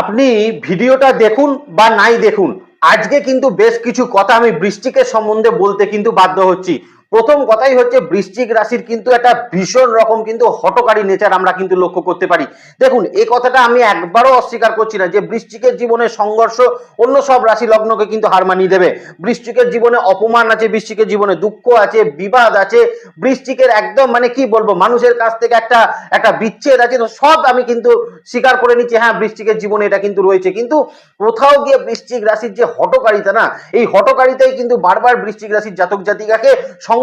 আপনি ভিডিওটা দেখুন বা নাই দেখুন, আজকে কিন্তু বেশ কিছু কথা আমি বৃষ্টিকে সম্বন্ধে বলতে কিন্তু বাধ্য হচ্ছি। প্রথম কথাই হচ্ছে বৃশ্চিক রাশির কিন্তু একটা ভীষণ রকম কিন্তু হটকারী নেচার আমরা কিন্তু লক্ষ্য করতে পারি। দেখুন এই কথাটা আমি একবারও অস্বীকার করছি না যে বৃশ্চিকের জীবনে সংঘর্ষ অন্য সব রাশি লগ্নকে কিন্তু হার মানিয়ে দেবে। বৃশ্চিকের জীবনে অপমান আছে, বৃশ্চিকের জীবনে দুঃখ আছে, বিবাদ আছে, বৃশ্চিকের একদম মানে কি বলব, মানুষের কাছ থেকে একটা একটা বিচ্ছেদ আছে, তো সব আমি কিন্তু স্বীকার করে নিচ্ছি হ্যাঁ বৃশ্চিকের জীবনে এটা কিন্তু রয়েছে। কিন্তু কোথাও গিয়ে বৃশ্চিক রাশির যে হটকারিতা না, এই হটকারিতাই কিন্তু বারবার বৃশ্চিক রাশির জাতক জাতিকাকে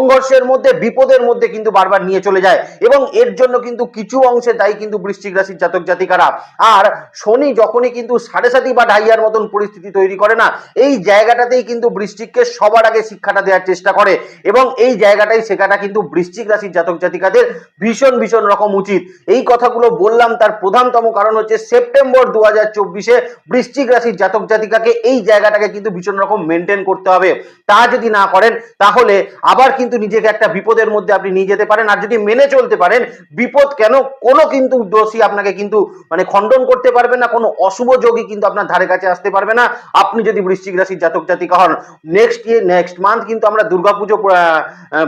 সংঘর্ষের মধ্যে, বিপদের মধ্যে কিন্তু বারবার নিয়ে চলে যায়। এবং এর জন্য কিন্তু কিছু অংশে দায়ী কিন্তু বৃশ্চিক রাশির জাতক জাতিকারা। আর শনি যখনই কিন্তু সাড়ে সাতি বা ঢাইয়ার মতন পরিস্থিতি তৈরি করে না, এই জায়গাটাতেই কিন্তু বৃশ্চিককে সবার আগে শিক্ষাটা দেওয়ার চেষ্টা করে। এবং এই জায়গাটাই শেখাটা কিন্তু বৃশ্চিক রাশির জাতক জাতিকাদের ভীষণ ভীষণ রকম উচিত। এই কথাগুলো বললাম তার প্রধানতম কারণ হচ্ছে সেপ্টেম্বর দু হাজার চব্বিশে বৃশ্চিক রাশির জাতক জাতিকাকে এই জায়গাটাকে কিন্তু ভীষণ রকম মেনটেন করতে হবে। তা যদি না করেন, তাহলে আবার কিন্তু নিজেকে একটা বিপদের মধ্যে আপনি নিয়ে যেতে পারেন। আর যদি মেনে চলতে পারেন, বিপদ কেন, কোনো কিন্তু দোষী আপনাকে কিন্তু মানে খণ্ডন করতে পারবে না, কোনো অশুভ যোগী কিন্তু আপনার ধারে কাছে আসতে পারবে না। আপনি যদি বৃশ্চিক রাশির জাতক জাতিকা হন নেক্সট ইয়ার নেক্সট মান্থ কিন্তু আমরা দুর্গাপুজো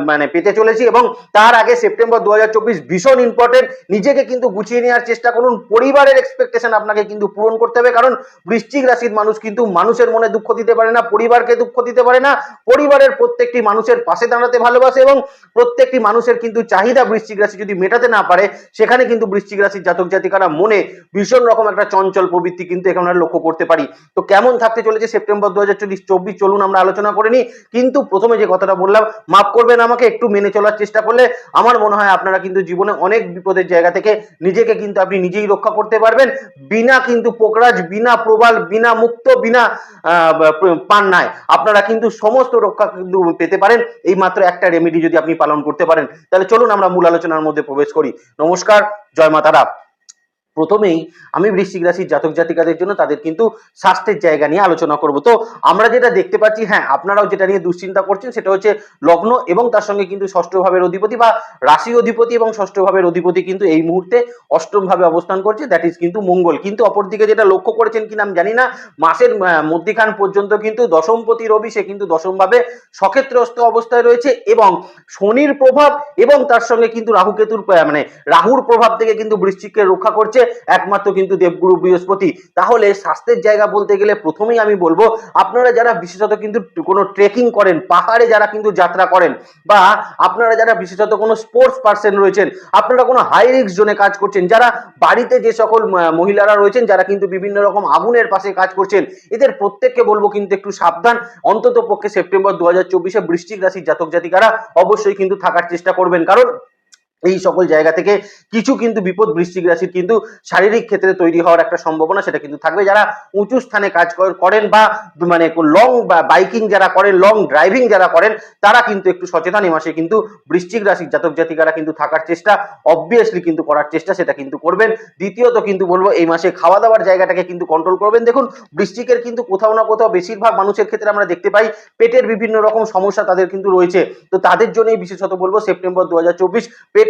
মানে পেতে চলেছি এবং তার আগে সেপ্টেম্বর দু হাজার চব্বিশ ভীষণ ইম্পর্টেন্ট নিজেকে কিন্তু গুছিয়ে নেওয়ার চেষ্টা করুন। পরিবারের এক্সপেকটেশন আপনাকে কিন্তু পূরণ করতে হবে, কারণ বৃশ্চিক রাশির মানুষ কিন্তু মানুষের মনে দুঃখ দিতে পারে না, পরিবারকে দুঃখ দিতে পারে না। পরিবারের প্রত্যেকটি মানুষের পাশে দাঁড়াতে ভালোবাসে এবং প্রত্যেকটি মানুষের কিন্তু চাহিদা বৃশ্চিক রাশি যদি মেটাতে না পারে, সেখানে কিন্তু বৃশ্চিক রাশির জাতক জাতিকারা মনে ভীষণ রকম একটা চঞ্চল প্রবৃত্তি কিন্তু এখানে আমরা লক্ষ্য করতে পারি। তো কেমন থাকতে চলেছে সেপ্টেম্বর দু হাজার চব্বিশ চলুন আমরা আলোচনা করে নিই। কিন্তু প্রথমে যে কথাটা বললাম, মাফ করবেন আমাকে, একটু মেনে চলার চেষ্টা করলে আমার মনে হয় আপনারা কিন্তু জীবনে অনেক বিপদের জায়গা থেকে নিজেকে কিন্তু আপনি নিজেই রক্ষা করতে পারবেন। বিনা কিন্তু পোকরাজ, বিনা প্রবাল, বিনা মুক্ত, বিনা পান্নায় আপনারা কিন্তু সমস্ত রক্ষা কিন্তু পেতে পারেন। এই মাত্র একটা রেমেডি যদি আপনি পালন করতে পারেন, তাহলে চলুন আমরা মূল আলোচনার মধ্যে প্রবেশ করি। নমস্কার, জয় মাতারা। প্রথমেই আমি বৃশ্চিক রাশির জাতক জাতিকাদের জন্য তাদের কিন্তু স্বাস্থ্যের জায়গা নিয়ে আলোচনা করব। তো আমরা যেটা দেখতে পাচ্ছি হ্যাঁ আপনারাও যেটা নিয়ে দুশ্চিন্তা করছেন সেটা হচ্ছে লগ্ন এবং তার সঙ্গে কিন্তু ষষ্ঠ ভাবের অধিপতি বা রাশি অধিপতি এবং ষষ্ঠ ভাবের অধিপতি কিন্তু এই মুহূর্তে অষ্টম ভাবে অবস্থান করছে দ্যাট ইজ কিন্তু মঙ্গল। কিন্তু অপরদিকে যেটা লক্ষ্য করেছেন কিনা আমি জানি না, মাসের মধ্যিখান পর্যন্ত কিন্তু দশমপতি রবি, সে কিন্তু দশম ভাবে সক্ষেত্রস্ত অবস্থায় রয়েছে এবং শনির প্রভাব এবং তার সঙ্গে কিন্তু রাহু কেতুর মানে রাহুর প্রভাব থেকে কিন্তু বৃশ্চিককে রক্ষা করছে। একমাত্র কিন্তু দেবগুরু বৃহস্পতি। তাহলে স্বাস্থ্যের জায়গা বলতে গেলে প্রথমেই আমি বলব, আপনারা যারা বিশেষত কিন্তু কোনো ট্রেকিং করেন, পাহাড়ে যারা কিন্তু যাত্রা করেন, বা আপনারা যারা বিশেষত কোনো স্পোর্টস পার্সন রয়েছেন, আপনারা কোনো হাই রিস্ক জোনে কাজ করছেন, যারা বাড়িতে যে সকল মহিলারা রয়েছেন, যারা কিন্তু বিভিন্ন রকম আগুনের পাশে কাজ করছেন, এদের প্রত্যেককে বলব কিন্তু একটু সাবধান। অন্তত পক্ষে সেপ্টেম্বর দু হাজার চব্বিশে বৃষ্টিক রাশির জাতক জাতিকারা অবশ্যই কিন্তু থাকার চেষ্টা করবেন। কারণ এই সকল জায়গা থেকে কিছু কিন্তু বিপদ বৃশ্চিক রাশির কিন্তু শারীরিক ক্ষেত্রে তৈরি হওয়ার একটা সম্ভাবনা সেটা কিন্তু থাকবে। যারা উঁচু স্থানে কাজ করেন বা মানে লং বাইকিং যারা করেন লং ড্রাইভিং যারা করেন, তারা কিন্তু একটু সচেতন এই মাসে কিন্তু বৃশ্চিক রাশির জাতক জাতিকারা কিন্তু থাকার চেষ্টা অবভিয়াসলি কিন্তু করার চেষ্টা সেটা কিন্তু করবেন। দ্বিতীয়ত কিন্তু বলব, এই মাসে খাওয়া দাওয়ার জায়গাটাকে কিন্তু কন্ট্রোল করবেন। দেখুন বৃষ্টিকের কিন্তু কোথাও না কোথাও বেশিরভাগ মানুষের ক্ষেত্রে আমরা দেখতে পাই, পেটের বিভিন্ন রকম সমস্যা তাদের কিন্তু রয়েছে। তো তাদের জন্যই বিশেষত বলব, সেপ্টেম্বর দু চব্বিশ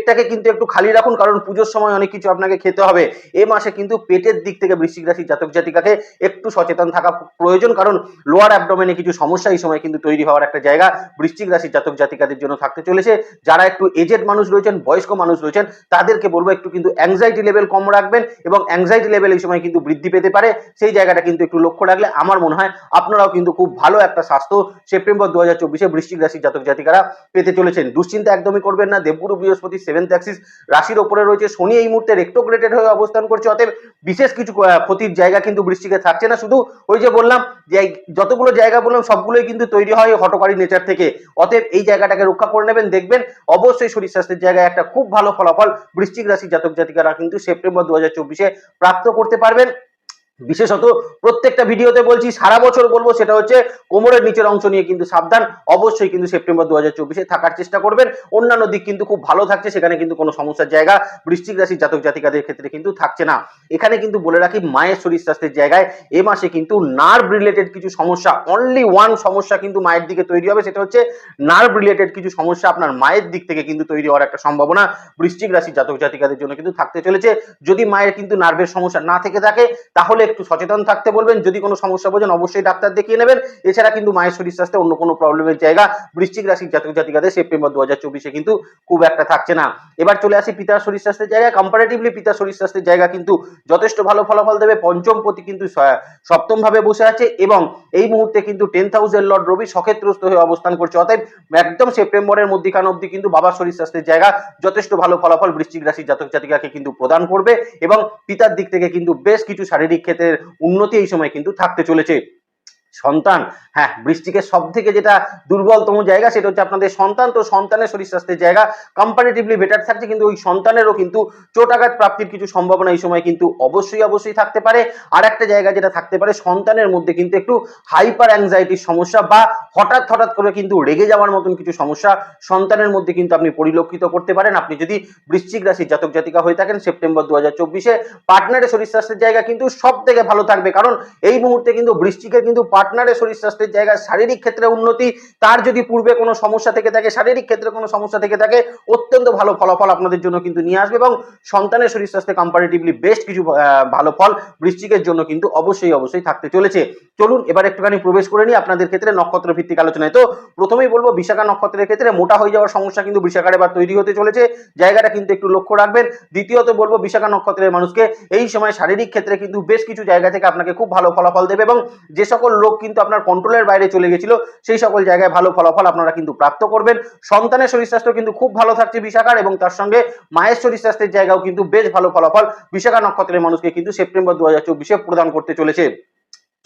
পেটটাকে কিন্তু একটু খালি রাখুন, কারণ পুজোর সময় অনেক কিছু আপনাকে খেতে হবে। এ মাসে কিন্তু পেটের দিক থেকে বৃশ্চিক রাশির জাতক জাতিকাকে একটু সচেতন থাকা প্রয়োজন, কারণ লোয়ার অ্যাবডোমেনে কিছু সমস্যা এই সময় কিন্তু তৈরি হওয়ার একটা জায়গা বৃশ্চিক রাশির জাতক জাতিকাদের জন্য থাকতে চলেছে। যারা একটু এজেড মানুষ রয়েছেন, বয়স্ক মানুষ রয়েছেন, তাদেরকে বলব একটু কিন্তু অ্যাংজাইটি লেভেল কম রাখবেন এবং অ্যাংজাইটি লেভেল এই সময় কিন্তু বৃদ্ধি পেতে পারে। সেই জায়গাটা কিন্তু একটু লক্ষ্য রাখলে আমার মনে হয় আপনারাও কিন্তু খুব ভালো একটা স্বাস্থ্য সেপ্টেম্বর দু হাজার চব্বিশে বৃশ্চিক রাশির জাতক জাতিকারা পেতে চলেছেন। দুশ্চিন্তা একদমই করবেন না। দেবগুরু বৃহস্পতি সেভেন্থ অ্যাক্সিস রাশির ওপরে রয়েছে। শনি এই মুহূর্তে রেক্টোগ্রেটেড হয়ে অবস্থান করছে। অতএব বিশেষ কিছু ক্ষতির জায়গা কিন্তু বৃষ্টিকে থাকছে না। শুধু ওই যে বললাম যে যতগুলো জায়গা বললাম, সবগুলোই কিন্তু তৈরি হয় হটকারী নেচার থেকে। অতএব এই জায়গাটাকে রক্ষা করে নেবেন। দেখবেন অবশ্যই শরীর স্বাস্থ্যের জায়গায় একটা খুব ভালো ফলাফল বৃশ্চিক রাশির জাতক জাতিকারা কিন্তু সেপ্টেম্বর দু প্রাপ্ত করতে পারবেন। বিশেষত প্রত্যেকটা ভিডিওতে বলছি, সারা বছর বলব সেটা হচ্ছে কোমরের নিচের অংশ নিয়ে কিন্তু সাবধান। অবশ্যই কিন্তু সেপ্টেম্বর দু হাজার চব্বিশে থাকার চেষ্টা করবেন। অন্যান্য দিক কিন্তু খুব ভালো থাকছে, সেখানে কিন্তু কোনো সমস্যার জায়গা বৃশ্চিক রাশির জাতক জাতিকাদের ক্ষেত্রে কিন্তু থাকছে না। এখানে কিন্তু বলে রাখি, মায়ের শরীর স্বাস্থ্যের জায়গায় এ মাসে কিন্তু নার্ভ রিলেটেড কিছু সমস্যা অনলি ওয়ান সমস্যা কিন্তু মায়ের দিকে তৈরি হবে, সেটা হচ্ছে নার্ভ রিলেটেড কিছু সমস্যা আপনার মায়ের দিক থেকে কিন্তু তৈরি হওয়ার একটা সম্ভাবনা বৃশ্চিক রাশির জাতক জাতিকাদের জন্য কিন্তু থাকতে চলেছে। যদি মায়ের কিন্তু নার্ভের সমস্যা না থেকে থাকে, তাহলে একটু সচেতন থাকতে বলবেন। যদি কোনো সমস্যা বোঝেন, অবশ্যই ডাক্তার দেখিয়ে নেবেন। এছাড়া কিন্তু মায়ের শরীর স্বাস্থ্যে অন্য কোনো প্রবলেমের জায়গা। বৃশ্চিক রাশির জাতক জাতিকাদের সেপ্টেম্বর দু হাজার চব্বিশে কিন্তু খুব একটা থাকছে না। এবার চলে আসি পিতার শরীর স্বাস্থ্যের জায়গা কম্পারেটিভলি পিতার শরীর স্বাস্থ্যের জায়গা কিন্তু যথেষ্ট ভালো ফলাফল দেবে। পঞ্চম পতি কিন্তু সপ্তম ভাবে বসে আছে এবং এই মুহূর্তে কিন্তু টেন্থ হাউসের লর্ড রবি সক্ষেত্রস্ত হয়ে অবস্থান করছে। অতএব একদম সেপ্টেম্বরের মধ্যিখান অবধি কিন্তু বাবার শরীর স্বাস্থ্যের জায়গা যথেষ্ট ভালো ফলাফল বৃশ্চিক রাশির জাতক জাতিকাকে কিন্তু প্রদান করবে এবং পিতার দিক থেকে কিন্তু বেশ কিছু শারীরিক ক্ষেত্রের উন্নতি এই সময় কিন্তু থাকতে চলেছে। সন্তান হ্যাঁ বৃষ্টিকের সব থেকে যেটা দুর্বলতম জায়গা সেটা হচ্ছে আপনাদের সন্তান। তো সন্তানের শরীর স্বাস্থ্যের জায়গা কম্পারেটিভলি বেটার থাকছে কিন্তু ওই সন্তানেরও কিন্তু চোটাঘাত প্রাপ্তির কিছু সম্ভাবনা এই সময় কিন্তু অবশ্যই অবশ্যই থাকতে পারে। আর একটা জায়গা যেটা থাকতে পারে, সন্তানের মধ্যে কিন্তু একটু হাইপার অ্যাংজাইটির সমস্যা বা হঠাৎ হঠাৎ করে কিন্তু রেগে যাওয়ার মতন কিছু সমস্যা সন্তানের মধ্যে কিন্তু আপনি পরিলক্ষিত করতে পারেন। আপনি যদি বৃশ্চিক রাশির জাতক জাতিকা হয়ে থাকেন, সেপ্টেম্বর দু হাজার চব্বিশে পার্টনারের শরীর স্বাস্থ্যের জায়গা কিন্তু সব থেকে ভালো থাকবে। কারণ এই মুহূর্তে কিন্তু বৃশ্চিকের কিন্তু পার্টনারের শরীর স্বাস্থ্যের জায়গায় শারীরিক ক্ষেত্রে উন্নতি, তার যদি পূর্বে কোনো সমস্যা থেকে থাকে, শারীরিক ক্ষেত্রে কোনো সমস্যা থেকে থাকে, অত্যন্ত ভালো ফলাফল আপনাদের জন্য কিন্তু নিয়ে আসবে এবং সন্তানের শরীর স্বাস্থ্যে কম্পারেটিভলি বেস্ট কিছু ভালো ফল বৃশ্চিকের জন্য কিন্তু অবশ্যই অবশ্যই থাকতে চলেছে। চলুন, এবার একটুখানি প্রবেশ করে নিই আপনাদের ক্ষেত্রে নক্ষত্র ভিত্তিক আলোচনায়। তো প্রথমেই বলব, বিশাখা নক্ষত্রের ক্ষেত্রে মোটা হয়ে যাওয়ার সমস্যা কিন্তু বিশাখার এবার তৈরি হতে চলেছে। জায়গাটা কিন্তু একটু লক্ষ্য রাখবেন। দ্বিতীয়ত বলব, বিশাখা নক্ষত্রের মানুষকে এই সময় শারীরিক ক্ষেত্রে কিন্তু বেশ কিছু জায়গা থেকে আপনাকে খুব ভালো ফলাফল দেবে এবং যে সকল লোক কিন্তু আপনার কন্ট্রোলের বাইরে চলে গেছিল। সেই সকল জায়গায় ভালো ফলাফল আপনারা কিন্তু প্রাপ্ত করবেন। সন্তানের শরীর স্বাস্থ্য কিন্তু খুব ভালো থাকছে বিশাখার এবং তার সঙ্গে মায়ের শরীর স্বাস্থ্যের জায়গাও কিন্তু বেশ ভালো ফলাফল বিশাখা নক্ষত্রের মানুষকে কিন্তু সেপ্টেম্বর দু হাজার চব্বিশে প্রদান করতে চলেছে।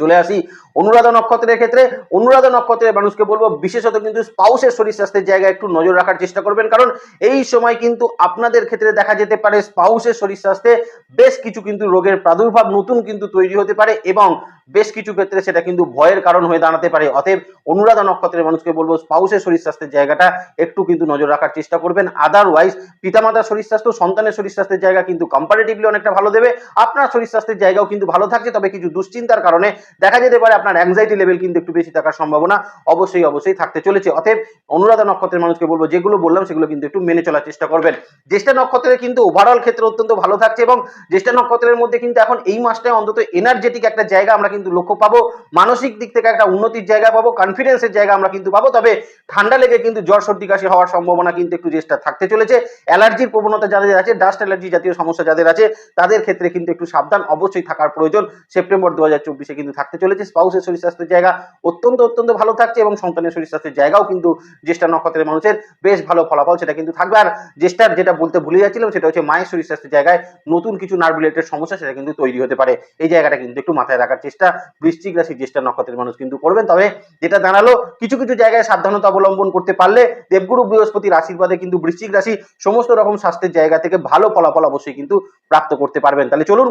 চলে আসি অনুরাধা নক্ষত্রের ক্ষেত্রে। অনুরাধা নক্ষত্রের মানুষকে বলব, বিশেষত কিন্তু স্পাউসের শরীর স্বাস্থ্যের জায়গায় একটু নজর রাখার চেষ্টা করবেন। কারণ এই সময় কিন্তু আপনাদের ক্ষেত্রে দেখা যেতে পারে, স্পাউসের শরীর স্বাস্থ্যে বেশ কিছু কিন্তু রোগের প্রাদুর্ভাব নতুন কিন্তু তৈরি হতে পারে এবং বেশ কিছু ক্ষেত্রে সেটা কিন্তু ভয়ের কারণ হয়ে দাঁড়াতে পারে। অতএব অনুরাধা নক্ষত্রের মানুষকে বলব, স্পাউসের শরীর স্বাস্থ্যের জায়গাটা একটু কিন্তু নজর রাখার চেষ্টা করবেন। আদারওয়াইজ পিতামাতার শরীর স্বাস্থ্য, সন্তানের শরীর স্বাস্থ্যের জায়গা কিন্তু কম্পারেটিভলি অনেকটা ভালো দেবে। আপনার শরীর স্বাস্থ্যের জায়গাও কিন্তু ভালো থাকছে, তবে কিছু দুশ্চিন্তার কারণে দেখা যেতে পারে আপনার অ্যাংজাইটি লেভেল কিন্তু একটু বেশি থাকার সম্ভাবনা অবশ্যই অবশ্যই থাকতে চলেছে। অতএব অনুরাধা নক্ষত্রের মানুষকে বলব, যেগুলো বললাম সেগুলো কিন্তু একটু মেনে চলার চেষ্টা করবেন। জ্যেষ্ঠা নক্ষত্রের কিন্তু ওভারঅল ক্ষেত্রে অত্যন্ত ভালো থাকছে এবং জ্যেষ্ঠা নক্ষত্রের মধ্যে কিন্তু এখন এই মাসটায় অন্তত এনার্জেটিক একটা জায়গা আমরা কিন্তু লক্ষ্য পাবো, মানসিক দিক থেকে একটা উন্নতির জায়গা পাবো কনফিডেন্সের জায়গা আমরা কিন্তু পাবো, তবে ঠান্ডা লেগে কিন্তু জ্বর, সর্দি, কাশি হওয়ার সম্ভাবনা কিন্তু একটু জ্যেষ্ঠা থাকতে চলেছে। অ্যালার্জির প্রবণতা যাদের আছে ডাস্ট অ্যালার্জি জাতীয় সমস্যা যাদের আছে, তাদের ক্ষেত্রে কিন্তু একটু সাবধান অবশ্যই থাকার প্রয়োজন। সেপ্টেম্বর দু হাজার চব্বিশে কিন্তু থাকতে চলেছে স্পাউসের শরীর স্বাস্থ্যের জায়গা অত্যন্ত অত্যন্ত ভালো থাকছে এবং সন্তানের শরীর স্বাস্থ্যের জায়গাও কিন্তু জ্যেষ্ঠা নক্ষত্রের মানুষের বেশ ভালো ফলাফল সেটা কিন্তু থাকবে। আর জ্যেষ্ঠার যেটা বলতে ভুলে যাচ্ছিলাম, সেটা হচ্ছে মায়ের শরীর স্বাস্থ্যের জায়গায় নতুন কিছু নার্ভ রিলেটেড সমস্যা সেটা কিন্তু তৈরি হতে পারে। এই জায়গাটা কিন্তু একটু মাথায় রাখার চেষ্টা বৃশ্চিক রাশি জ্যেষ্ঠা নক্ষত্রের মানুষ কিন্তু করবেন। তবে যেটা দাঁড়াল, কিছু কিছু জায়গায় সাবধানতা অবলম্বন করতে পারলে দেবগুরু বৃহস্পতির আশীর্বাদে কিন্তু বৃশ্চিক রাশি সমস্ত রকম স্বাস্থ্যের জায়গা থেকে ভালো ফলাফল অবশ্যই কিন্তু প্রাপ্ত করতে পারবেন। তাহলে চলুন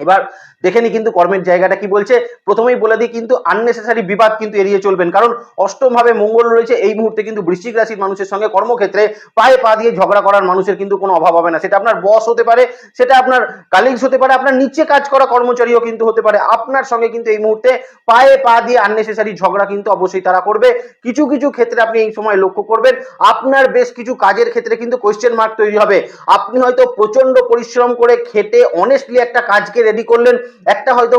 এবার দেখে নি কিন্তু কর্মের জায়গাটা কি বলছে। প্রথমেই বলে দিই কিন্তু আননেসেসারি বিবাদ কিন্তু এড়িয়ে চলবেন। কারণ অষ্টম ভাবে মঙ্গল রয়েছে, এই মুহূর্তে কিন্তু বৃশ্চিক রাশির মানুষের সঙ্গে কর্মক্ষেত্রে পায়ে পা দিয়ে ঝগড়া করার মানুষের কিন্তু কোনো অভাব হবে না। সেটা আপনার বস হতে পারে, সেটা আপনার কালিগস হতে পারে, আপনার নিচে কাজ করা কর্মচারীও কিন্তু হতে পারে। আপনার সঙ্গে কিন্তু এই মুহূর্তে পায়ে পা দিয়ে আননেসেসারি ঝগড়া কিন্তু অবশ্যই তারা করবে। কিছু কিছু ক্ষেত্রে আপনি এই সময় লক্ষ্য করবেন, আপনার বেশ কিছু কাজের ক্ষেত্রে কিন্তু কোয়েশ্চেন মার্ক তৈরি হবে। আপনি হয়তো প্রচণ্ড পরিশ্রম করে খেটে অনেস্টলি একটা কাজকে রেডি করলেন, একটা হয়তো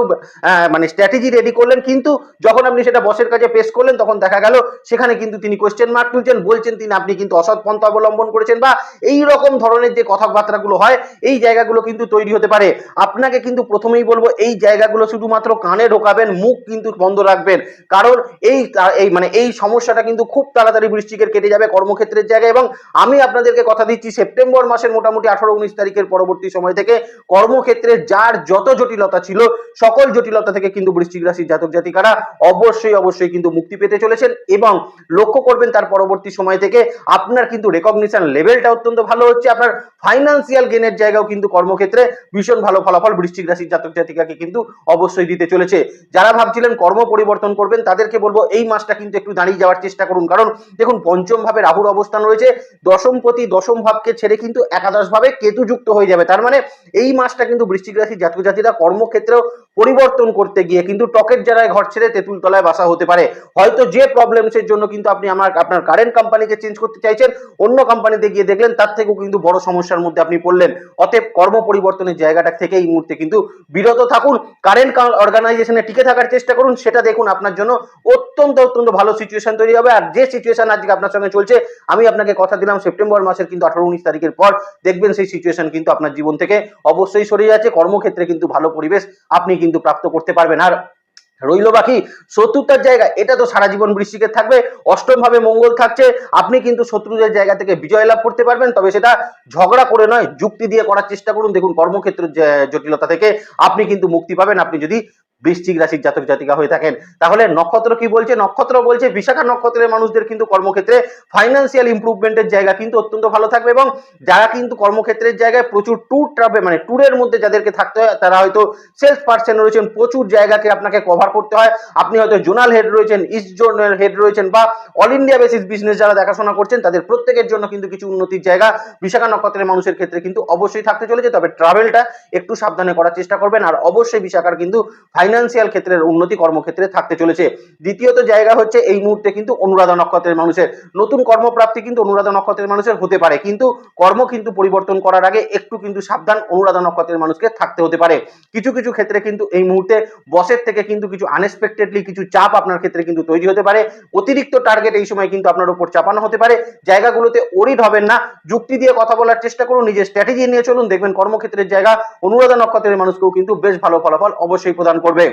মানে স্ট্র্যাটেজি রেডি করলেন, কিন্তু যখন আপনি সেটা বসের কাছে পেশ করলেন, তখন দেখা গেল সেখানে কিন্তু তিনি কোয়েশ্চেন মার্ক তুলছেন, বলছেন তিনি আপনি কিন্তু অসৎ পন্থা অবলম্বন করেছেন বা এই রকম ধরনের যে কথাবার্তাগুলো হয়, এই জায়গাগুলো কিন্তু তৈরি হতে পারে। আপনাকে কিন্তু প্রথমেই বলব, এই জায়গাগুলো শুধুমাত্র কানে ঢোকাবেন, মুখ কিন্তু বন্ধ রাখবেন। কারণ এই এই মানে এই সমস্যাটা কিন্তু খুব তাড়াতাড়ি বৃষ্টিকের কেটে যাবে কর্মক্ষেত্রের জায়গায় এবং আমি আপনাদেরকে কথা দিচ্ছি, সেপ্টেম্বর মাসের মোটামুটি আঠারো, উনিশ তারিখের পরবর্তী সময় থেকে কর্মক্ষেত্রে যার যত জটিলতা ছিল সকল জটিলতা থেকে কিন্তু বৃশ্চিক রাশির জাতক জাতিকারা অবশ্যই অবশ্যই কিন্তু মুক্তি পেতে চলেছেন এবং লক্ষ্য করবেন তার পরবর্তী সময় থেকে আপনার কিন্তু রেকগনিশন লেভেলটা অত্যন্ত ভালো হচ্ছে। আপনার ফাইন্যান্সিয়াল গেনের জায়গাও কিন্তু কর্মক্ষেত্রে ভীষণ ভালো ফলাফল বৃশ্চিক রাশির জাতক জাতিকাকে কিন্তু অবশ্যই দিতে চলেছে। যারা ভাবছিলেন কর্ম পরিবর্তন করবেন, তাদেরকে বলব এই মাসটা কিন্তু একটু দাঁড়িয়ে যাওয়ার চেষ্টা করুন। কারণ দেখুন, পঞ্চম ভাবে রাহুর অবস্থান রয়েছে। দশম প্রতি দশম ভাবকে ছেড়ে কিন্তু একাদশ ভাবে কেতু যুক্ত হয়ে যাবে। তার মানে এই মাসটা কিন্তু বৃশ্চিক রাশির জাতক জাতিরা কর্মক্ষেত্রেও পরিবর্তন করতে গিয়ে কিন্তু টকের জায়গায় ঘর ছেড়ে তেঁতুল তলায় বাসা হতে পারে। হয়তো যে প্রবলেমসের জন্য কিন্তু আপনি আমার, আপনার কারেন্ট কোম্পানিকে চেঞ্জ করতে চাইছেন, অন্য কোম্পানিতে গিয়ে দেখলেন, তার থেকেও কিন্তু বড় সমস্যার মধ্যে আপনি পড়লেন। অতএব কর্ম পরিবর্তনের জায়গাটা থেকে এই মুহূর্তে কিন্তু বিরত থাকুন। কারেন্ট অর্গানাইজেশনে টিকে থাকার চেষ্টা করুন। সেটা দেখুন আপনার জন্য অত্যন্ত অত্যন্ত ভালো সিচুয়েশন তৈরি হবে। আর যে সিচুয়েশন আজকে আপনার সঙ্গে চলছে, আমি আপনাকে কথা দিলাম সেপ্টেম্বর মাসের কিন্তু আঠারো, উনিশ তারিখের পর। দেখবেন সেই সিচুয়েশন কিন্তু আপনার জীবন থেকে অবশ্যই সরে যাচ্ছে। কর্মক্ষেত্রে কিন্তু ভালো পরিবেশ আপনি কিন্তু প্রাপ্ত করতে পারবেন। আর রইল বাকি শত্রুতার জায়গা। এটা তো সারা জীবন বৃষ্টিকে থাকবে অষ্টম ভাবে মঙ্গল থাকছে। আপনি কিন্তু শত্রুদের জায়গা থেকে বিজয় লাভ করতে পারবেন, তবে সেটা ঝগড়া করে নয়, যুক্তি দিয়ে করার চেষ্টা করুন। দেখুন, কর্মক্ষেত্রের জটিলতা থেকে আপনি কিন্তু মুক্তি পাবেন। আপনি যদি বৃশ্চিক রাশির জাতক জাতিকা হয়ে থাকেন। তাহলে নক্ষত্র কি বলছে? নক্ষত্র বলছে বিশাখা নক্ষত্রের মানুষদের কিন্তু কর্মক্ষেত্রে ফাইন্যান্সিয়াল ইমপ্রুভমেন্টের জায়গা কিন্তু অত্যন্ত ভালো থাকবে এবং যারা কিন্তু কর্মক্ষেত্রের জায়গায় প্রচুর ট্যুর ট্রাভেল মানে ট্যুরের মধ্যে যাদেরকে থাকতে হয়, তারা হয়তো সেলস পার্সন রয়েছেন, প্রচুর জায়গাকে আপনাকে কভার করতে হয়। আপনি হয়তো জোনাল হেড রয়েছেন ইস্ট জোনাল হেড রয়েছেন বা অল ইন্ডিয়া বেসিস বিজনেস যারা দেখাশোনা করছেন, তাদের প্রত্যেকের জন্য কিন্তু কিছু উন্নতির জায়গা বিশাখা নক্ষত্রের মানুষের ক্ষেত্রে কিন্তু অবশ্যই থাকতে চলেছে। তবে ট্রাভেলটা একটু সাবধানে করার চেষ্টা করবেন। আর অবশ্যই বিশাখার কিন্তু ফাইন্যান্সিয়াল ক্ষেত্রের উন্নতি কর্মক্ষেত্রে থাকতে চলেছে। দ্বিতীয়ত জায়গা হচ্ছে এই মুহূর্তে কিন্তু অনুরাধা নক্ষত্রের মানুষের। নতুন কর্মপ্রাপ্তি কিন্তু অনুরাধা নক্ষত্রের মানুষের হতে পারে। কিন্তু কর্ম কিন্তু পরিবর্তন করার আগে একটু কিন্তু সাবধান অনুরাধা নক্ষত্রের মানুষকে থাকতে হতে পারে। কিছু কিছু ক্ষেত্রে কিন্তু এই মুহূর্তে বসের থেকে কিন্তু কিছু আনএক্সপেক্টেডলি কিছু চাপ আপনার ক্ষেত্রে কিন্তু তৈরি হতে পারে। অতিরিক্ত টার্গেট এই সময় কিন্তু আপনার উপর চাপানো হতে পারে। জায়গাগুলোতে ওরিড হবেন না। যুক্তি দিয়ে কথা বলার চেষ্টা করুন। নিজের স্ট্র্যাটেজি নিয়ে চলুন। দেখবেন কর্মক্ষেত্রের জায়গা অনুরাধা নক্ষত্রের মানুষকেও কিন্তু বেশ ভালো ফলাফল অবশ্যই প্রদান করবে। হবে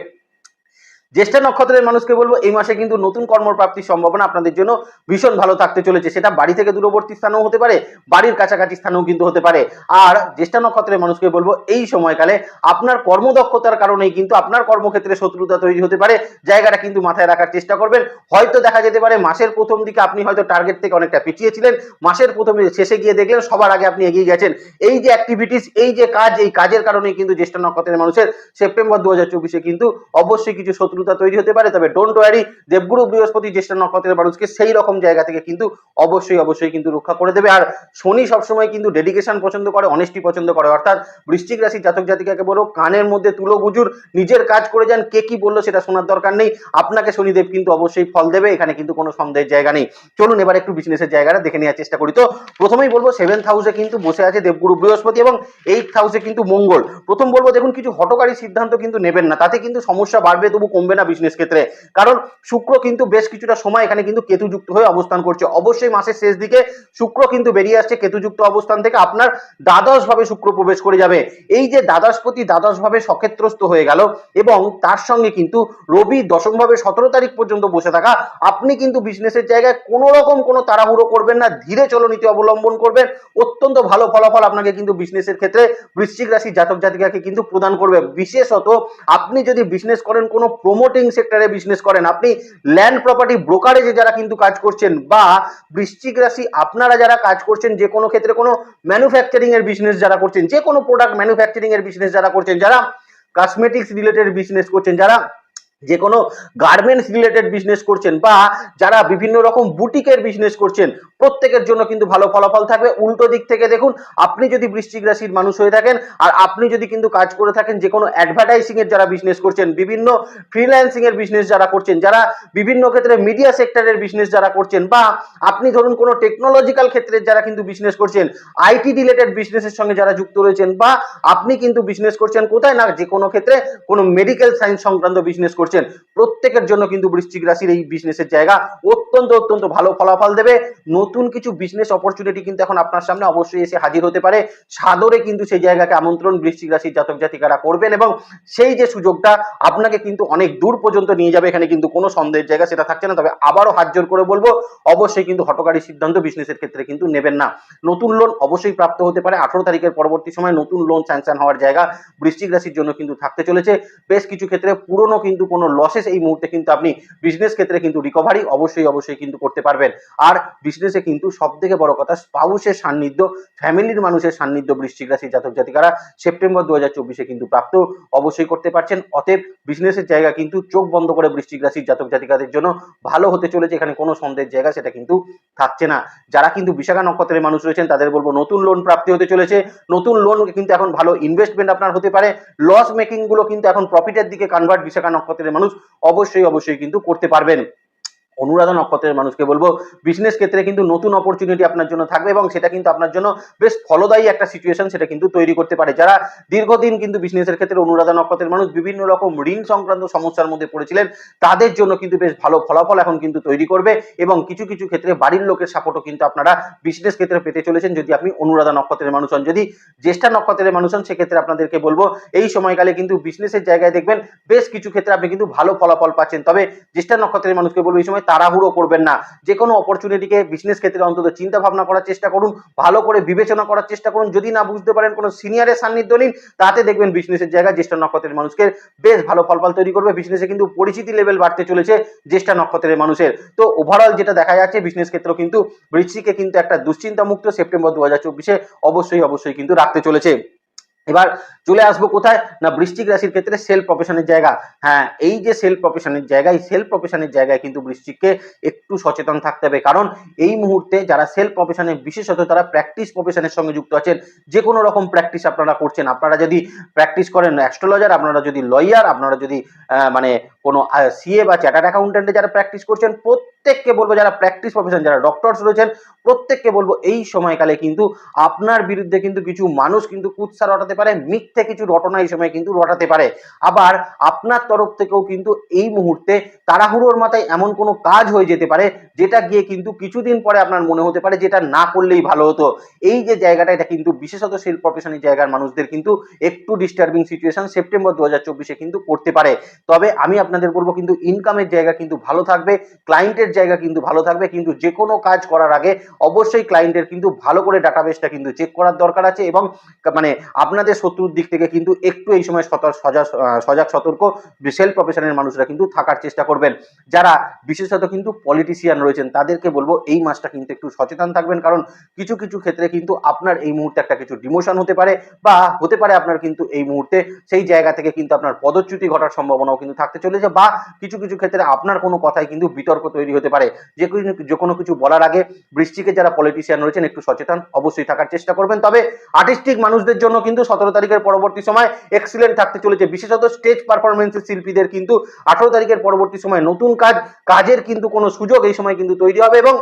জ্যেষ্ঠ নক্ষত্রের মানুষকে বলব, এই মাসে কিন্তু নতুন কর্মপ্রাপ্তির সম্ভাবনা আপনাদের জন্য ভীষণ ভালো থাকতে চলেছে। সেটা বাড়ি থেকে দূরবর্তী স্থানেও হতে পারে, বাড়ির কাছাকাছি স্থানেও কিন্তু হতে পারে। আর জ্যেষ্ঠ নক্ষত্রের মানুষকে বলব, এই সময়কালে আপনার কর্মদক্ষতার কারণেই কিন্তু আপনার কর্মক্ষেত্রে শত্রুতা তৈরি হতে পারে। জায়গাটা কিন্তু মাথায় রাখার চেষ্টা করবেন। হয়তো দেখা যেতে পারে, মাসের প্রথম দিকে আপনি হয়তো টার্গেট থেকে অনেকটা পিছিয়েছিলেন। মাসের প্রথম শেষে গিয়ে দেখলেন সবার আগে আপনি এগিয়ে গেছেন। এই যে অ্যাক্টিভিটিস এই যে কাজ, এই কাজের কারণেই কিন্তু জ্যেষ্ঠ নক্ষত্রের মানুষের সেপ্টেম্বর দু হাজার কিন্তু অবশ্যই কিছু শত্রুতা তৈরি হতে পারে, তবে ডোন্ট ওয়ারি দেবগুরু বৃহস্পতি জ্যেষ্ঠ নক্ষত্রের মানুষকে সেই রকম জায়গা থেকে কিন্তু অবশ্যই অবশ্যই কিন্তু রক্ষা করে দেবে। আর শনি সবসময় কিন্তু ডেডিকেশন পছন্দ করে অনেস্টি পছন্দ করে। অর্থাৎ বৃশ্চিক রাশি জাতক জাতিকাকে বলো, কানের মধ্যে তুলো গুজুর, নিজের কাজ করে যান, কে কি বলল সেটা শোনার দরকার নেই। আপনাকে শনিদেব কিন্তু অবশ্যই ফল দেবে, এখানে কিন্তু কোনো সন্দেহের জায়গা নেই। চলুন এবার একটু বিজনেসের জায়গাটা দেখে নেওয়ার চেষ্টা করি। তো প্রথমেই বলব সেভেন্থ হাউসে কিন্তু বসে আছে দেবগুরু বৃহস্পতি এবং এইট হাউসে কিন্তু মঙ্গল। প্রথম বলব, দেখুন, কিছু হটকারী সিদ্ধান্ত কিন্তু নেবেন না। তাতে কিন্তু সমস্যা বাড়বে, তবু কমবে না বিজনেস ক্ষেত্রে। কারণ শুক্র কিন্তু বেশ কিছুটা সময় এখানে কিন্তু কেতুযুক্ত হয়ে অবস্থান করছে। অবশ্যই মাসের শেষ দিকে শুক্র কিন্তু বেরিয়ে আসছে কেতুযুক্ত অবস্থান থেকে। আপনার দ্বাদশ ভাবে শুক্র প্রবেশ করে যাবে। এই যে দ্বাদশপতি দ্বাদশ ভাবে সক্ষেত্রস্থ হয়ে গেল এবং তার সঙ্গে কিন্তু রবি দশম ভাবে সতেরো তারিখ পর্যন্ত বসে থাকা। আপনি কিন্তু বিজনেসের জায়গায় কোনো রকম কোনো তাড়াহুড়ো করবেন না। ধীরে চলনীতি অবলম্বন করবেন। অত্যন্ত ভালো ফলাফল আপনাকে কিন্তু বিজনেসের ক্ষেত্রে বৃশ্চিক রাশি জাতক জাতিকাকে কিন্তু প্রদান করবে। বিশেষত আপনি যদি বিজনেস করেন কোনো প্রমোটিং সেক্টরে বিজনেস করেন। আপনি ল্যান্ড প্রপার্টি ব্রোকারেজে যারা কিন্তু কাজ করছেন বা বৃশ্চিক রাশি আপনারা যারা কাজ করছেন, যে কোনো ক্ষেত্রে কোনো ম্যানুফ্যাকচারিং এর বিজনেস যারা করছেন, যে কোনো প্রোডাক্ট ম্যানুফ্যাকচারিং এর বিজনেস যারা করছেন, যারা কসমেটিক্স রিলেটেড বিজনেস করছেন, যারা যে কোনো গার্মেন্টস রিলেটেড বিজনেস করছেন বা যারা বিভিন্ন রকম বুটিকের বিজনেস করছেন, প্রত্যেকের জন্য কিন্তু ভালো ফলাফল থাকবে। উল্টো দিক থেকে দেখুন, আপনি যদি বৃশ্চিক রাশির মানুষ হয়ে থাকেন আর আপনি যদি কিন্তু কাজ করে থাকেন যে কোনো অ্যাডভার্টাইজিং এর যারা বিজনেস করছেন, বিভিন্ন ফ্রিল্যান্সিং এর বিজনেস যারা করছেন, যারা বিভিন্ন ক্ষেত্রে মিডিয়া সেক্টরের বিজনেস যারা করছেন বা আপনি ধরুন কোনো টেকনোলজিক্যাল ক্ষেত্রের যারা কিন্তু বিজনেস করছেন আইটি রিলেটেড বিজনেসের সঙ্গে যারা যুক্ত রয়েছেন বা আপনি কিন্তু বিজনেস করছেন কোথায় না যে কোনো ক্ষেত্রে কোনো মেডিকেল সায়েন্স সংক্রান্ত বিজনেস করছেন। প্রত্যেকের জন্য কিন্তু বৃশ্চিক রাশির এই বিজনেসের জায়গা অত্যন্ত অত্যন্ত ভালো ফলাফল দেবে। নতুন কিছু বিজনেস অপরচুনিটি কিন্তু এখন আপনার সামনে অবশ্যই এসে হাজির হতে পারে। সাদরে কিন্তু সেই জায়গাকে আমন্ত্রণ বৃশ্চিক রাশির জাতক জাতিকারা করবেন এবং সেই যে সুযোগটা আপনাকে কিন্তু অনেক দূর পর্যন্ত নিয়ে যাবে, এখানে কিন্তু কোনো সন্দেহের জায়গা সেটা থাকছে না। তবে আবারও হাত জোর করে বলব, অবশ্যই কিন্তু হটকারী সিদ্ধান্ত বিজনেসের ক্ষেত্রে কিন্তু নেবেন না। নতুন লোন অবশ্যই প্রাপ্ত হতে পারে। আঠারো তারিখের পরবর্তী সময় নতুন লোন স্যাংশন হওয়ার জায়গা বৃশ্চিক রাশির জন্য কিন্তু থাকতে চলেছে। বেশ কিছু ক্ষেত্রে পুরনো কিন্তু কোনো লসেস এই মুহূর্তে কিন্তু আপনি বিজনেস ক্ষেত্রে কিন্তু রিকভারি অবশ্যই অবশ্যই কিন্তু করতে পারবেন। আর বিজনেসে কিন্তু সব থেকে বড় কথা স্পাউসের সান্নিধ্য ফ্যামিলির মানুষের সান্নিধ্য বৃশ্চিক রাশি জাতক জাতিকারা সেপ্টেম্বর দু হাজার কিন্তু প্রাপ্ত অবশ্যই করতে পারছেন। অতএব বিজনেসের জায়গা কিন্তু চোখ বন্ধ করে বৃশ্চিক রাশির জাতক জাতিকাদের জন্য ভালো হতে চলেছে। এখানে কোনো সন্দেহের জায়গা সেটা কিন্তু থাকছে না। যারা কিন্তু বিশাখা নক্ষত্রের মানুষ রয়েছেন, তাদের বলব নতুন লোন প্রাপ্তি হতে চলেছে। নতুন লোন কিন্তু এখন ভালো ইনভেস্টমেন্ট আপনার হতে পারে। লস মেকিংগুলো কিন্তু এখন প্রফিটের দিকে কনভার্ট বিশাখা নক্ষত্রের মানুষ অবশ্যই অবশ্যই কিন্তু করতে পারবেন। অনুরাধা নক্ষত্রের মানুষকে বলব বিজনেস ক্ষেত্রে কিন্তু নতুন অপরচুনিটি আপনার জন্য থাকবে এবং সেটা কিন্তু আপনার জন্য বেশ ফলদায়ী একটা সিচুয়েশন সেটা কিন্তু তৈরি করতে পারে। যারা দীর্ঘদিন কিন্তু বিজনেসের ক্ষেত্রে অনুরাধা নক্ষত্রের মানুষ, বিভিন্ন রকম ঋণ সংক্রান্ত সমস্যার মধ্যে পড়েছিলেন, তাদের জন্য কিন্তু বেশ ভালো ফলাফল এখন কিন্তু তৈরি করবে এবং কিছু কিছু ক্ষেত্রে বাড়ির লোকের সাপোর্টও কিন্তু আপনারা বিজনেস ক্ষেত্রে পেতে চলেছেন যদি আপনি অনুরাধা নক্ষত্রের মানুষ হন। যদি জ্যেষ্ঠা নক্ষত্রের মানুষ হন, সেক্ষেত্রে আপনাদেরকে বলব, এই সময়কালে কিন্তু বিজনেসের জায়গায় দেখবেন, বেশ কিছু ক্ষেত্রে আপনি কিন্তু ভালো ফলাফল পাচ্ছেন। তবে জ্যেষ্ঠা নক্ষত্রের মানুষকে বলব, এই সময় তাড়াহুড়ো করবেন না। যে কোনো অপরচুনিটিকে বিজনেস ক্ষেত্রে অন্তত চিন্তা ভাবনা করার চেষ্টা করুন, ভালো করে বিবেচনা করার চেষ্টা করুন। যদি না বুঝতে পারেন কোনো সিনিয়রের সান্নিধ্য নিন, তাতে দেখবেন বিজনেসের জায়গায় জ্যেষ্ঠ নক্ষত্রের মানুষকে বেশ ভালো ফলাফল তৈরি করবে। বিজনেসে কিন্তু পরিচিতি লেভেল বাড়তে চলেছে জ্যেষ্ঠ নক্ষত্রের মানুষের। তো ওভারঅল যেটা দেখা যাচ্ছে বিজনেস ক্ষেত্রেও কিন্তু বৃশ্চিকে কিন্তু একটা দুশ্চিন্তা মুক্ত সেপ্টেম্বর দু হাজার চব্বিশে অবশ্যই অবশ্যই কিন্তু রাখতে চলেছে। এবার চলে আসব কোথায়? না বৃষ্টিক রাশির ক্ষেত্রে সেল প্রফেশনের জায়গা। হ্যাঁ এই যে সেল প্রফেশনের জায়গায় সেলফ প্রফেশনের জায়গায় কিন্তু বৃশ্চিককে একটু সচেতন থাকতে হবে। কারণ এই মুহূর্তে যারা সেল প্রফেশনে বিশেষত তারা প্র্যাকটিস প্রফেশনের সঙ্গে যুক্ত আছেন যে কোনো রকম প্র্যাকটিস আপনারা করছেন। আপনারা যদি প্র্যাকটিস করেন অ্যাস্ট্রোলজার, আপনারা যদি লয়ার, আপনারা যদি মানে কোনো সিএ বা চ্যাটার্ড অ্যাকাউন্টেন্টে যারা প্র্যাকটিস করছেন প্রত্যেককে বলব যারা প্র্যাকটিস প্রফেশন যারা ডক্টরস রয়েছেন, প্রত্যেককে বলব এই সময়কালে কিন্তু আপনার বিরুদ্ধে কিন্তু কিছু মানুষ কিন্তু কুৎসা রটাতে পারে, মিথ্যে কিছু রটনা এই সময় কিন্তু রটাতে পারে। আবার আপনার তরফ থেকেও কিন্তু এই মুহূর্তে তাড়াহুড়োর মাথায় এমন কোনো কাজ হয়ে যেতে পারে, যেটা গিয়ে কিন্তু কিছুদিন পরে আপনার মনে হতে পারে যেটা না করলেই ভালো হতো। এই যে জায়গাটা, এটা কিন্তু বিশেষত সেল প্রফেশনের জায়গার মানুষদের কিন্তু একটু ডিস্টার্বিং সিচুয়েশন সেপ্টেম্বর দু হাজার চব্বিশে কিন্তু করতে পারে। তবে আমি আপনাদের বলব কিন্তু ইনকামের জায়গা কিন্তু ভালো থাকবে ক্লায়েন্টের জায়গা কিন্তু ভালো থাকবে, কিন্তু যে কোনো কাজ করার আগে অবশ্যই ক্লায়েন্টের কিন্তু ভালো করে ডাটাবেসটা কিন্তু চেক করার দরকার আছে এবং মানে আপনাদের শত্রুর দিক থেকে কিন্তু একটু এই সময় সজাগ সজাগ, সতর্ক সেল প্রফেশনের মানুষরা কিন্তু থাকার চেষ্টা করবেন। যারা বিশেষত কিন্তু পলিটিশিয়ান রয়েছেন, তাদেরকে বলব এই মাসটা কিন্তু একটু সচেতন থাকবেন, কারণ কিছু কিছু ক্ষেত্রে কিন্তু আপনার এই মুহূর্তে একটা কিছু ডিমোশন হতে পারে বা হতে পারে আপনার কিন্তু এই মুহূর্তে সেই জায়গা থেকে কিন্তু আপনার পদচ্যুতি ঘটার সম্ভাবনাও কিন্তু থাকতে চলেছে বা কিছু কিছু ক্ষেত্রে আপনার কোনো কথাই কিন্তু বিতর্ক তৈরি হতে পারে। যে কোনো যে কোনো কিছু বলার আগে বৃষ্টিকে যারা পলিটিশিয়ান রয়েছেন একটু সচেতন অবশ্যই থাকার চেষ্টা করবেন। তবে আর্টিস্টিক মানুষদের জন্য কিন্তু সতেরো তারিখের পরবর্তী সময় এক্সিলেন্ট থাকতে চলেছে। বিশেষত স্টেজ পারফরমেন্সের শিল্পীদের কিন্তু আঠারো তারিখের পরবর্তী সময় নতুন কাজ, কাজের কিন্তু কোনো সুযোগ এই সময় কিন্তু তৈরি হবে এবং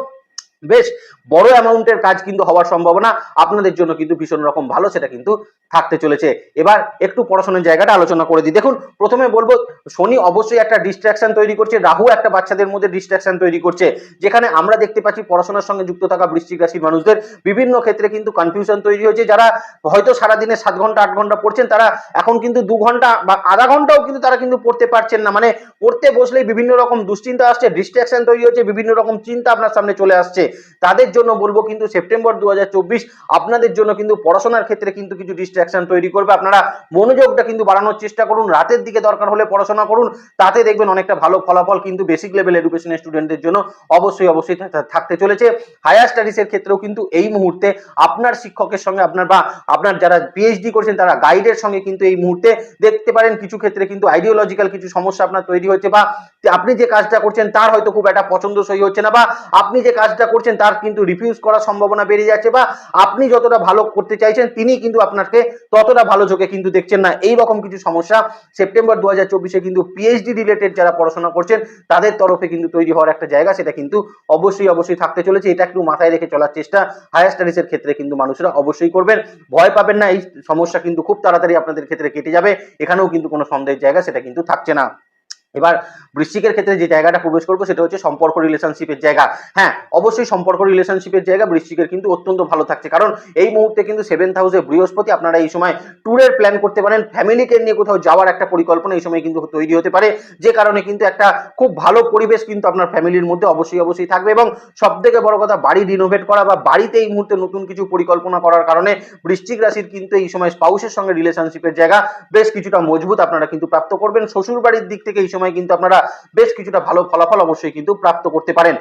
বেশ, বড় অ্যামাউন্টের কাজ কিন্তু হওয়ার সম্ভাবনা আপনাদের জন্য কিন্তু ভীষণ রকম ভালো, সেটা কিন্তু থাকতে চলেছে। এবার একটু পড়াশোনার জায়গাটা আলোচনা করে দিই। দেখুন, প্রথমে বলব, শনি অবশ্যই একটা ডিস্ট্রাকশন তৈরি করছে, রাহু একটা বাচ্চাদের মধ্যে ডিস্ট্রাকশন তৈরি করছে, যেখানে আমরা দেখতে পাচ্ছি পড়াশোনার সঙ্গে যুক্ত থাকা বৃশ্চিক রাশির মানুষদের বিভিন্ন ক্ষেত্রে কিন্তু কনফিউশন তৈরি হয়েছে। যারা হয়তো সারাদিনে সাত ঘণ্টা, আট ঘণ্টা পড়ছেন, তারা এখন কিন্তু দু ঘণ্টা বা আধা ঘন্টাও কিন্তু তারা কিন্তু পড়তে পারছেন না। মানে পড়তে বসলেই বিভিন্ন রকম দুশ্চিন্তা আসছে ডিস্ট্রাকশন তৈরি হচ্ছে, বিভিন্ন রকম চিন্তা আপনার সামনে চলে আসছে। তাদের জন্য বলব কিন্তু সেপ্টেম্বর দু হাজার চব্বিশ আপনাদের জন্য কিন্তু পড়াশোনার ক্ষেত্রে কিন্তু কিছু ডিস্ট্রাকশন তৈরি করবে। আপনারা মনোযোগটা কিন্তু বাড়ানোর চেষ্টা করুন, রাতের দিকে দরকার হলে পড়াশোনা করুন, তাতে দেখবেন অনেকটা ভালো ফলাফল কিন্তু বেসিক লেভেল এডুকেশনের স্টুডেন্টদের জন্য অবশ্যই অবশ্যই থাকতে চলেছে। হায়ার স্টাডিজের ক্ষেত্রেও কিন্তু এই মুহূর্তে আপনার শিক্ষকের সঙ্গে আপনার বা আপনার যারা পিএইচডি করছেন, তারা গাইডের সঙ্গে কিন্তু এই মুহূর্তে দেখতে পারেন। কিছু ক্ষেত্রে কিন্তু আইডিওলজিক্যাল কিছু সমস্যা আপনার তৈরি হচ্ছে বা আপনি যে কাজটা করছেন, তার হয়তো খুব একটা পছন্দসই হচ্ছে না বা আপনি যে কাজটা করছেন তার কিন্তু রিফিউজ করার সম্ভাবনা বেড়ে যাচ্ছে বা আপনি যতটা ভালো করতে চাইছেন, তিনি কিন্তু আপনাকে ততটা ভালো চোখে কিন্তু দেখছেন না। এই রকম কিছু সমস্যা সেপ্টেম্বর দু হাজার কিন্তু পিএইচডি রিলেটেড যারা পড়াশোনা করছেন, তাদের তরফে কিন্তু তৈরি হওয়ার একটা জায়গা, সেটা কিন্তু অবশ্যই অবশ্যই থাকতে চলেছে। এটা একটু মাথায় রেখে চলার চেষ্টা হায়ার স্টাডিজের ক্ষেত্রে কিন্তু মানুষরা অবশ্যই করবেন। ভয় পাবেন না, এই সমস্যা কিন্তু খুব তাড়াতাড়ি আপনাদের ক্ষেত্রে কেটে যাবে, এখানেও কিন্তু কোনো সন্দেহের জায়গা সেটা কিন্তু থাকছে না। এবার বৃশ্চিকের ক্ষেত্রে যে জায়গাটা প্রবেশ করব সেটা হচ্ছে সম্পর্ক রিলেশনশিপের জায়গা। হ্যাঁ অবশ্যই সম্পর্ক রিলেশনশিপের জায়গা বৃশ্চিকের কিন্তু অত্যন্ত ভালো থাকছে। কারণ এই মুহূর্তে কিন্তু সেভেন্থ হাউসে বৃহস্পতি, আপনারা এই সময় ট্যুরের প্ল্যান করতে পারেন। ফ্যামিলিকে নিয়ে কোথাও যাওয়ার একটা পরিকল্পনা এই সময় কিন্তু তৈরি হতে পারে। যে কারণে কিন্তু একটা খুব ভালো পরিবেশ কিন্তু আপনার ফ্যামিলির মধ্যে অবশ্যই অবশ্যই থাকবে এবং সব থেকে বড় কথা, বাড়ি রিনোভেট করা বা বাড়িতে এই মুহূর্তে নতুন কিছু পরিকল্পনা করার কারণে বৃশ্চিক রাশির কিন্তু এই সময় স্পাউসের সঙ্গে রিলেশনশিপের জায়গা বেশ কিছুটা মজবুত আপনারা কিন্তু প্রাপ্ত করবেন। শ্বশুর বাড়ির দিক থেকে এই সময় সময় কিন্তু আপনারা বেশ কিছুটা ভালো ফলাফল অবশ্যই কিন্তু প্রাপ্ত করতে পারেন।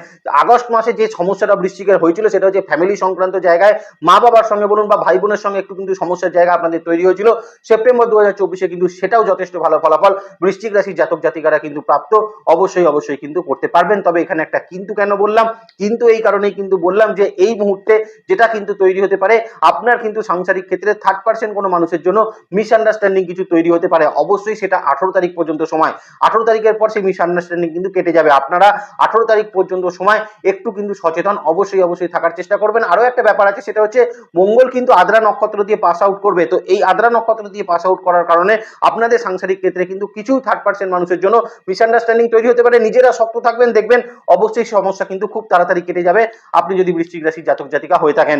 আগস্ট মাসে যে সমস্যাটা বৃষ্টিকের হয়েছিল সেটা হচ্ছে ফ্যামিলি সংক্রান্ত জায়গায় মা বাবার সঙ্গে বলুন বা ভাই বোনের সঙ্গে একটু কিন্তু সমস্যার জায়গা আপনাদের তৈরি হয়েছিল। সেপ্টেম্বর দু হাজার কিন্তু সেটাও যথেষ্ট ভালো ফলাফল। বৃশ্চিক রাশির জাতক জাতিকারা কিন্তু প্রাপ্ত অবশ্যই অবশ্যই কিন্তু করতে পারবেন। তবে এখানে একটা কিন্তু কেন বললাম? কিন্তু এই কারণেই কিন্তু বললাম যে এই মুহূর্তে যেটা কিন্তু তৈরি হতে পারে, আপনার কিন্তু সাংসারিক ক্ষেত্রে থার্ড পার্সেন্ট কোনো মানুষের জন্য মিসআন্ডারস্ট্যান্ডিং কিছু তৈরি হতে পারে। অবশ্যই সেটা আঠারো তারিখ পর্যন্ত সময়। আঠারো তারিখের পর সেই মিসআন্ডারস্ট্যান্ডিং কিন্তু কেটে যাবে। আপনারা আঠারো তারিখ পর্যন্ত সময় একটু কিন্তু সচেতন অবশ্যই অবশ্যই থাকার চেষ্টা করবেন। আরও একটা ব্যাপার আছে, সেটা হচ্ছে মঙ্গল কিন্তু আদ্রা নক্ষত্র দিয়ে পাস আউট করবে। তো এই আদ্রা নক্ষত্র দিয়ে পাস আউট করার কারণে আপনাদের সাংসারিক ক্ষেত্রে কিন্তু কিছু থার্ড পার্সেন্ট মানুষের জন্য মিসআন্ডারস্ট্যান্ডিং তৈরি হতে পারে। নিজেরা শক্ত থাকবেন, দেখবেন অবশ্যই সমস্যা কিন্তু খুব তাড়াতাড়ি কেটে যাবে। আপনি যদি বৃশ্চিক রাশির জাতক জাতিকা হয়ে থাকেন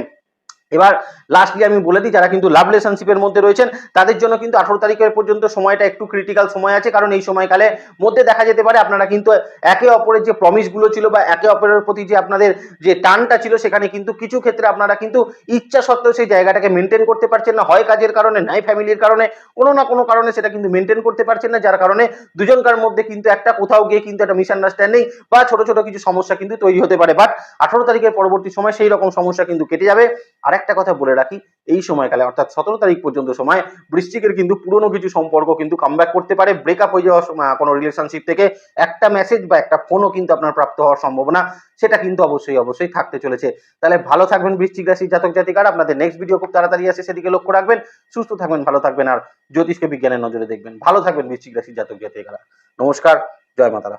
এবার লাস্টলি আমি বলে দিই, যারা কিন্তু লাভ রিলেশনশিপের মধ্যে রয়েছেন, তাদের জন্য কিন্তু আঠারো তারিখের পর্যন্ত সময়টা একটু ক্রিটিক্যাল সময় আছে। কারণ এই সময়কালে মধ্যে দেখা যেতে পারে আপনারা কিন্তু একে অপরের যে প্রমিসগুলো ছিল বা একে অপরের প্রতি যে আপনাদের যে টানটা ছিল, সেখানে কিন্তু কিছু ক্ষেত্রে আপনারা কিন্তু ইচ্ছা সত্ত্বেও সেই জায়গাটাকে মেনটেন করতে পারছেন না। হয় কাজের কারণে, নাই ফ্যামিলির কারণে, কোনো না কোনো কারণে সেটা কিন্তু মেনটেন করতে পারছেন না, যার কারণে দুজনকার মধ্যে কিন্তু একটা কোথাও গিয়ে কিন্তু একটা মিসআন্ডারস্ট্যান্ডিং বা ছোট ছোট কিছু সমস্যা কিন্তু তৈরি হতে পারে। বাট আঠারো তারিখের পরবর্তী সময় সেই রকম সমস্যা কিন্তু কেটে যাবে। আর একটা কথা বলে রাখি, এই সময়কালে, অর্থাৎ সতেরো তারিখ পর্যন্ত সময় বৃশ্চিকের কিন্তু পুরনো কিছু সম্পর্ক কিন্তু কামব্যাক করতে পারে ব্রেকআপ হয়ে যাওয়ার সময় কোনো রিলেশনশিপ থেকে একটা মেসেজ বা একটা ফোনও কিন্তু আপনার প্রাপ্ত হওয়ার সম্ভাবনা, সেটা কিন্তু অবশ্যই অবশ্যই থাকতে চলেছে। তাহলে ভালো থাকবেন বৃশ্চিক রাশির জাতক জাতিকার, আপনাদের নেক্সট ভিডিও খুব তাড়াতাড়ি আসে, সেদিকে লক্ষ্য রাখবেন, সুস্থ থাকবেন, ভালো থাকবেন, আর জ্যোতিষকে বিজ্ঞানের নজরে দেখবেন। ভালো থাকবেন বৃশ্চিক রাশির জাতক জাতিকারা। নমস্কার, জয় মাতারা।